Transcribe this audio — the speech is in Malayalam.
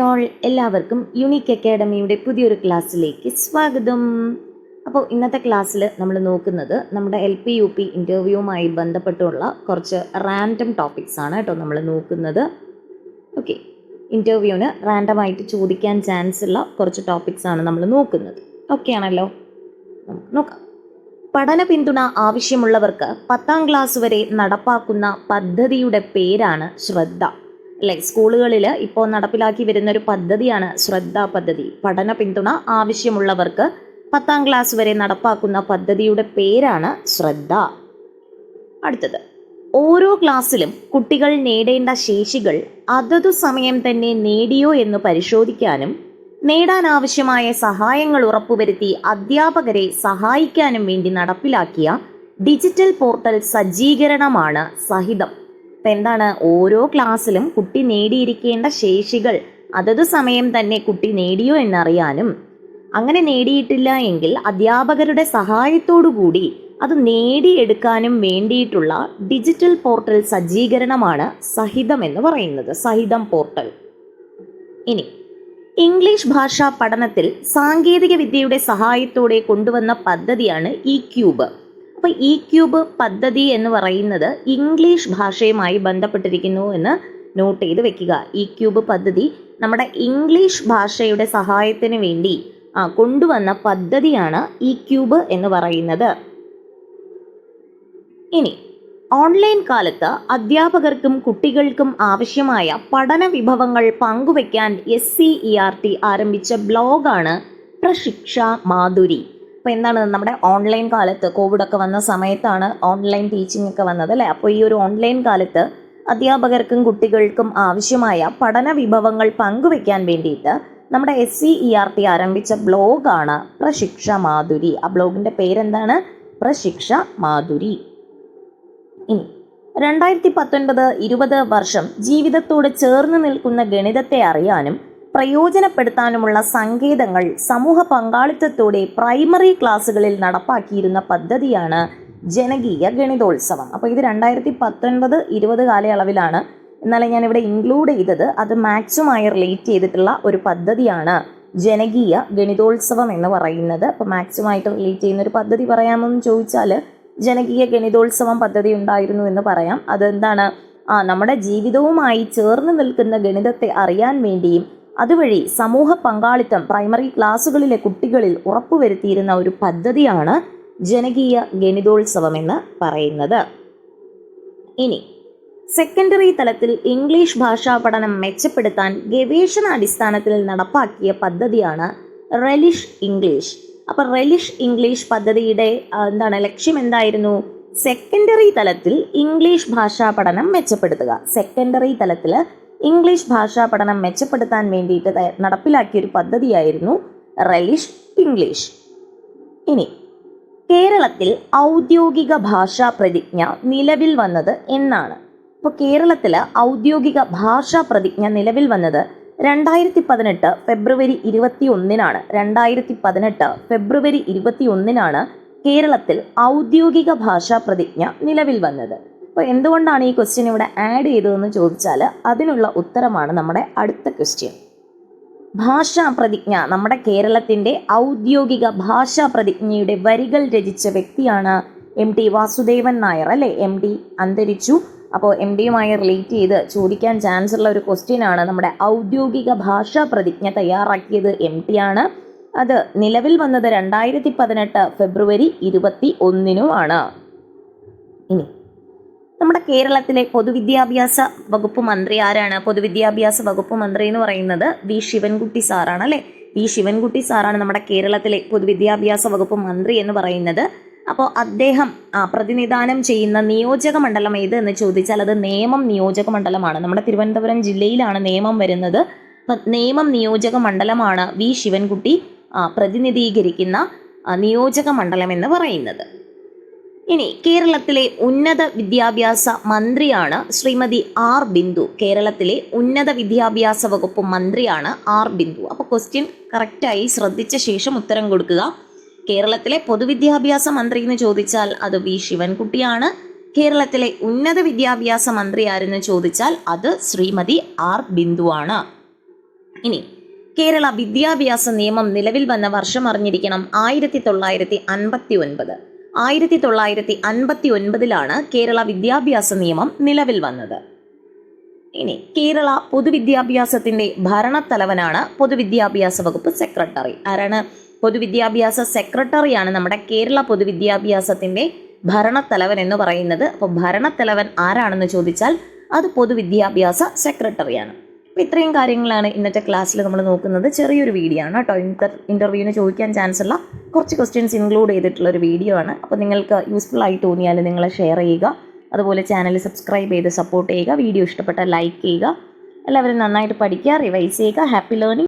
ഹായ് ഓൾ എല്ലാവർക്കും യുണീക്ക് അക്കാഡമിയുടെ പുതിയൊരു ക്ലാസ്സിലേക്ക് സ്വാഗതം. അപ്പോൾ ഇന്നത്തെ ക്ലാസ്സിൽ നമ്മൾ നോക്കുന്നത് നമ്മുടെ എൽ പി യു പി ഇന്റർവ്യൂവുമായി ബന്ധപ്പെട്ടുള്ള കുറച്ച് റാൻഡം ടോപ്പിക്സ് ആണ് കേട്ടോ നമ്മൾ നോക്കുന്നത്. ഓക്കെ ഇന്റർവ്യൂവിന് റാൻഡമായിട്ട് ചോദിക്കാൻ ചാൻസ് ഉള്ള കുറച്ച് ടോപ്പിക്സ് ആണ് നമ്മൾ നോക്കുന്നത്. ഓക്കെ ആണല്ലോ? നമുക്ക് നോക്കാം. പഠന പിന്തുണ ആവശ്യമുള്ളവർക്ക് പത്താം ക്ലാസ് വരെ നടപ്പാക്കുന്ന പദ്ധതിയുടെ പേരാണ് ശ്രദ്ധ. അല്ലെ സ്കൂളുകളിൽ ഇപ്പോൾ നടപ്പിലാക്കി വരുന്ന ഒരു പദ്ധതിയാണ് ശ്രദ്ധ പദ്ധതി. പഠന പിന്തുണ ആവശ്യമുള്ളവർക്ക് പത്താം ക്ലാസ് വരെ നടപ്പാക്കുന്ന പദ്ധതിയുടെ പേരാണ് ശ്രദ്ധ. അടുത്തത് ഓരോ ക്ലാസ്സിലും കുട്ടികൾ നേടേണ്ട ശേഷികൾ അതതു സമയം തന്നെ നേടിയോ എന്ന് പരിശോധിക്കാനും നേടാൻ ആവശ്യമായ സഹായങ്ങൾ ഉറപ്പുവരുത്തി അധ്യാപകരെ സഹായിക്കാനും വേണ്ടി നടപ്പിലാക്കിയ ഡിജിറ്റൽ പോർട്ടൽ സജ്ജീകരണമാണ് സഹിതം. ഇപ്പം എന്താണ്? ഓരോ ക്ലാസ്സിലും കുട്ടി നേടിയിരിക്കേണ്ട ശേഷികൾ അതത് സമയം തന്നെ കുട്ടി നേടിയോ എന്നറിയാനും അങ്ങനെ നേടിയിട്ടില്ല എങ്കിൽ അധ്യാപകരുടെ സഹായത്തോടുകൂടി അത് നേടിയെടുക്കാനും വേണ്ടിയിട്ടുള്ള ഡിജിറ്റൽ പോർട്ടൽ സജ്ജീകരണമാണ് സഹിതം എന്ന് പറയുന്നത്. സഹിതം പോർട്ടൽ. ഇനി ഇംഗ്ലീഷ് ഭാഷാ പഠനത്തിൽ സാങ്കേതിക വിദ്യയുടെ സഹായത്തോടെ കൊണ്ടുവന്ന പദ്ധതിയാണ് ഇ ക്യൂബ്. അപ്പോൾ ഇ ക്യൂബ് പദ്ധതി എന്ന് പറയുന്നത് ഇംഗ്ലീഷ് ഭാഷയുമായി ബന്ധപ്പെട്ടിരിക്കുന്നു എന്ന് നോട്ട് ചെയ്ത് വെക്കുക. ഇ ക്യൂബ് പദ്ധതി നമ്മുടെ ഇംഗ്ലീഷ് ഭാഷയുടെ സഹായത്തിന് വേണ്ടി കൊണ്ടുവന്ന പദ്ധതിയാണ് ഇ ക്യൂബ് എന്ന് പറയുന്നത്. ഇനി ഓൺലൈൻ കാലത്ത് അധ്യാപകർക്കും കുട്ടികൾക്കും ആവശ്യമായ പഠന വിഭവങ്ങൾ പങ്കുവയ്ക്കാൻ S C E R T ആരംഭിച്ച ബ്ലോഗാണ് പ്രശിക്ഷ മാധുരി. അപ്പോൾ എന്താണ് നമ്മുടെ ഓൺലൈൻ കാലത്ത് കോവിഡൊക്കെ വന്ന സമയത്താണ് ഓൺലൈൻ ടീച്ചിങ് ഒക്കെ വന്നത് അല്ലേ? അപ്പോൾ ഈ ഒരു ഓൺലൈൻ കാലത്ത് അധ്യാപകർക്കും കുട്ടികൾക്കും ആവശ്യമായ പഠന വിഭവങ്ങൾ പങ്കുവെക്കാൻ വേണ്ടിയിട്ട് നമ്മുടെ S C E R T ആരംഭിച്ച ബ്ലോഗാണ് പ്രശിക്ഷ മാധുരി. ആ ബ്ലോഗിന്റെ പേരെന്താണ്? പ്രശിക്ഷ മാധുരി. ഇനി രണ്ടായിരത്തി പത്തൊൻപത് ഇരുപത് വർഷം ജീവിതത്തോട് ചേർന്ന് നിൽക്കുന്ന ഗണിതത്തെ അറിയാനും പ്രയോജനപ്പെടുത്താനുമുള്ള സങ്കേതങ്ങൾ സമൂഹ പങ്കാളിത്തത്തോടെ പ്രൈമറി ക്ലാസ്സുകളിൽ നടപ്പാക്കിയിരുന്ന പദ്ധതിയാണ് ജനകീയ ഗണിതോത്സവം. അപ്പോൾ ഇത് രണ്ടായിരത്തി പത്തൊൻപത് ഇരുപത് കാലയളവിലാണ്. എന്നാൽ ഞാൻ ഇവിടെ ഇൻക്ലൂഡ് ചെയ്തത്. അത് മാത്സുമായി റിലേറ്റ് ചെയ്തിട്ടുള്ള ഒരു പദ്ധതിയാണ് ജനകീയ ഗണിതോത്സവം എന്ന് പറയുന്നത്. അപ്പോൾ മാത്സുമായിട്ട് റിലേറ്റ് ചെയ്യുന്ന ഒരു പദ്ധതി പറയാമെന്ന് ചോദിച്ചാൽ ജനകീയ ഗണിതോത്സവം പദ്ധതി ഉണ്ടായിരുന്നു എന്ന് പറയാം. അതെന്താണ്? ആ നമ്മുടെ ജീവിതവുമായി ചേർന്ന് നിൽക്കുന്ന ഗണിതത്തെ അറിയാൻ വേണ്ടിയും അതുവഴി സമൂഹ പങ്കാളിത്തം പ്രൈമറി ക്ലാസ്സുകളിലെ കുട്ടികളിൽ ഉറപ്പുവരുത്തിയിരുന്ന ഒരു പദ്ധതിയാണ് ജനകീയ ഗണിതോത്സവം എന്ന് പറയുന്നത്. ഇനി സെക്കൻഡറി തലത്തിൽ ഇംഗ്ലീഷ് ഭാഷാ പഠനം മെച്ചപ്പെടുത്താൻ ഗവേഷണ അടിസ്ഥാനത്തിൽ നടപ്പാക്കിയ പദ്ധതിയാണ് റെലിഷ് ഇംഗ്ലീഷ് അപ്പോൾ റെലിഷ് ഇംഗ്ലീഷ് പദ്ധതിയുടെ എന്താണ് ലക്ഷ്യം എന്തായിരുന്നു? സെക്കൻഡറി തലത്തിൽ ഇംഗ്ലീഷ് ഭാഷാ പഠനം മെച്ചപ്പെടുത്തുക. സെക്കൻഡറി തലത്തിൽ ഇംഗ്ലീഷ് ഭാഷാ പഠനം മെച്ചപ്പെടുത്താൻ വേണ്ടിയിട്ട് നടപ്പിലാക്കിയ ഒരു പദ്ധതിയായിരുന്നു റെലിഷ് ഇംഗ്ലീഷ്. ഇനി കേരളത്തിൽ ഔദ്യോഗിക ഭാഷാ പ്രതിജ്ഞ നിലവിൽ വന്നത് എന്നാണ്. ഇപ്പോൾ കേരളത്തിൽ ഔദ്യോഗിക ഭാഷാ പ്രതിജ്ഞ നിലവിൽ വന്നത് രണ്ടായിരത്തി പതിനെട്ട് ഫെബ്രുവരി ഇരുപത്തി ഒന്നിനാണ് രണ്ടായിരത്തി പതിനെട്ട് ഫെബ്രുവരി ഇരുപത്തി ഒന്നിനാണ് കേരളത്തിൽ ഔദ്യോഗിക ഭാഷാ പ്രതിജ്ഞ നിലവിൽ വന്നത്. അപ്പോൾ എന്തുകൊണ്ടാണ് ഈ ക്വസ്റ്റ്യൻ ഇവിടെ ആഡ് ചെയ്തതെന്ന് ചോദിച്ചാൽ അതിനുള്ള ഉത്തരമാണ് നമ്മുടെ അടുത്ത ക്വസ്റ്റ്യൻ ഭാഷാ പ്രതിജ്ഞ നമ്മുടെ കേരളത്തിന്റെ ഔദ്യോഗിക ഭാഷാ പ്രതിജ്ഞയുടെ വരികൾ രചിച്ച വ്യക്തിയാണ് എം ടി വാസുദേവൻ നായർ അല്ലേ? എം ടി അന്തരിച്ചു. അപ്പോൾ എം ഡിയുമായി റിലേറ്റ് ചെയ്ത് ചോദിക്കാൻ ചാൻസ് ഉള്ള ഒരു ക്വസ്റ്റ്യൻ ആണ് നമ്മുടെ ഔദ്യോഗിക ഭാഷാ പ്രതിജ്ഞ തയ്യാറാക്കിയത് എം ടി ആണ്. അത് നിലവിൽ വന്നത് രണ്ടായിരത്തി പതിനെട്ട് ഫെബ്രുവരി ഇരുപത്തി ഒന്നിനുമാണ് ഇനി നമ്മുടെ കേരളത്തിലെ പൊതുവിദ്യാഭ്യാസ വകുപ്പ് മന്ത്രി ആരാണ്? പൊതുവിദ്യാഭ്യാസ വകുപ്പ് മന്ത്രി എന്ന് പറയുന്നത് വി ശിവൻകുട്ടി സാറാണ് അല്ലേ? വി ശിവൻകുട്ടി സാറാണ് നമ്മുടെ കേരളത്തിലെ പൊതുവിദ്യാഭ്യാസ വകുപ്പ് മന്ത്രി എന്ന് പറയുന്നത്. അപ്പോൾ അദ്ദേഹം പ്രതിനിധാനം ചെയ്യുന്ന നിയോജക മണ്ഡലം ഏത് എന്ന് ചോദിച്ചാൽ അത് നേമം നിയോജക മണ്ഡലമാണ്. നമ്മുടെ തിരുവനന്തപുരം ജില്ലയിലാണ് നേമം വരുന്നത്. നേമം നിയോജക മണ്ഡലമാണ് വി ശിവൻകുട്ടി പ്രതിനിധീകരിക്കുന്ന നിയോജക മണ്ഡലം എന്ന് പറയുന്നത്. ഇനി കേരളത്തിലെ ഉന്നത വിദ്യാഭ്യാസ മന്ത്രിയാണ് ശ്രീമതി ആർ ബിന്ദു. കേരളത്തിലെ ഉന്നത വിദ്യാഭ്യാസ വകുപ്പ് മന്ത്രിയാണ് ആർ ബിന്ദു. അപ്പോൾ ക്വസ്റ്റ്യൻ കറക്റ്റായി ശ്രദ്ധിച്ച ശേഷം ഉത്തരം കൊടുക്കുക. കേരളത്തിലെ പൊതുവിദ്യാഭ്യാസ മന്ത്രി എന്ന് ചോദിച്ചാൽ അത് വി. ശിവൻകുട്ടിയാണ്. കേരളത്തിലെ ഉന്നത വിദ്യാഭ്യാസ മന്ത്രി ആരെന്ന് ചോദിച്ചാൽ അത് ശ്രീമതി ആർ ബിന്ദുവാണ്. ഇനി കേരള വിദ്യാഭ്യാസ നിയമം നിലവിൽ വന്ന വർഷം അറിഞ്ഞിരിക്കണം. ആയിരത്തി തൊള്ളായിരത്തി അൻപത്തി ഒൻപത്. ആയിരത്തി തൊള്ളായിരത്തി അൻപത്തി ഒൻപതിലാണ് കേരള വിദ്യാഭ്യാസ നിയമം നിലവിൽ വന്നത്. ഇനി കേരള പൊതുവിദ്യാഭ്യാസത്തിന്റെ ഭരണത്തലവനാണ് പൊതുവിദ്യാഭ്യാസ വകുപ്പ് സെക്രട്ടറി. ആരാണ്? പൊതുവിദ്യാഭ്യാസ സെക്രട്ടറിയാണ് നമ്മുടെ കേരള പൊതുവിദ്യാഭ്യാസത്തിന്റെ ഭരണത്തലവൻ എന്ന് പറയുന്നത്. അപ്പോൾ ഭരണത്തലവൻ ആരാണെന്ന് ചോദിച്ചാൽ അത് പൊതുവിദ്യാഭ്യാസ സെക്രട്ടറിയാണ്. അപ്പോൾ ഇത്രയും കാര്യങ്ങളാണ് ഇന്നത്തെ ക്ലാസ്സിൽ നമ്മൾ നോക്കുന്നത്. ചെറിയൊരു വീഡിയോ ആണ് കേട്ടോ. ഇന്റർ ഇന്റർവ്യൂവിന് ചോദിക്കാൻ ചാൻസ് ഉള്ള കുറച്ച് ക്വസ്റ്റ്യൻസ് ഇൻക്ലൂഡ് ചെയ്തിട്ടുള്ള ഒരു വീഡിയോ ആണ്. അപ്പോൾ നിങ്ങൾക്ക് യൂസ്ഫുൾ ആയി തോന്നിയാൽ നിങ്ങൾ ഷെയർ ചെയ്യുക. അതുപോലെ ചാനൽ സബ്സ്ക്രൈബ് ചെയ്ത് സപ്പോർട്ട് ചെയ്യുക. വീഡിയോ ഇഷ്ടപ്പെട്ടാൽ ലൈക്ക് ചെയ്യുക. എല്ലാവരും നന്നായിട്ട് പഠിക്കുക റിവൈസ് ചെയ്യുക. Happy learning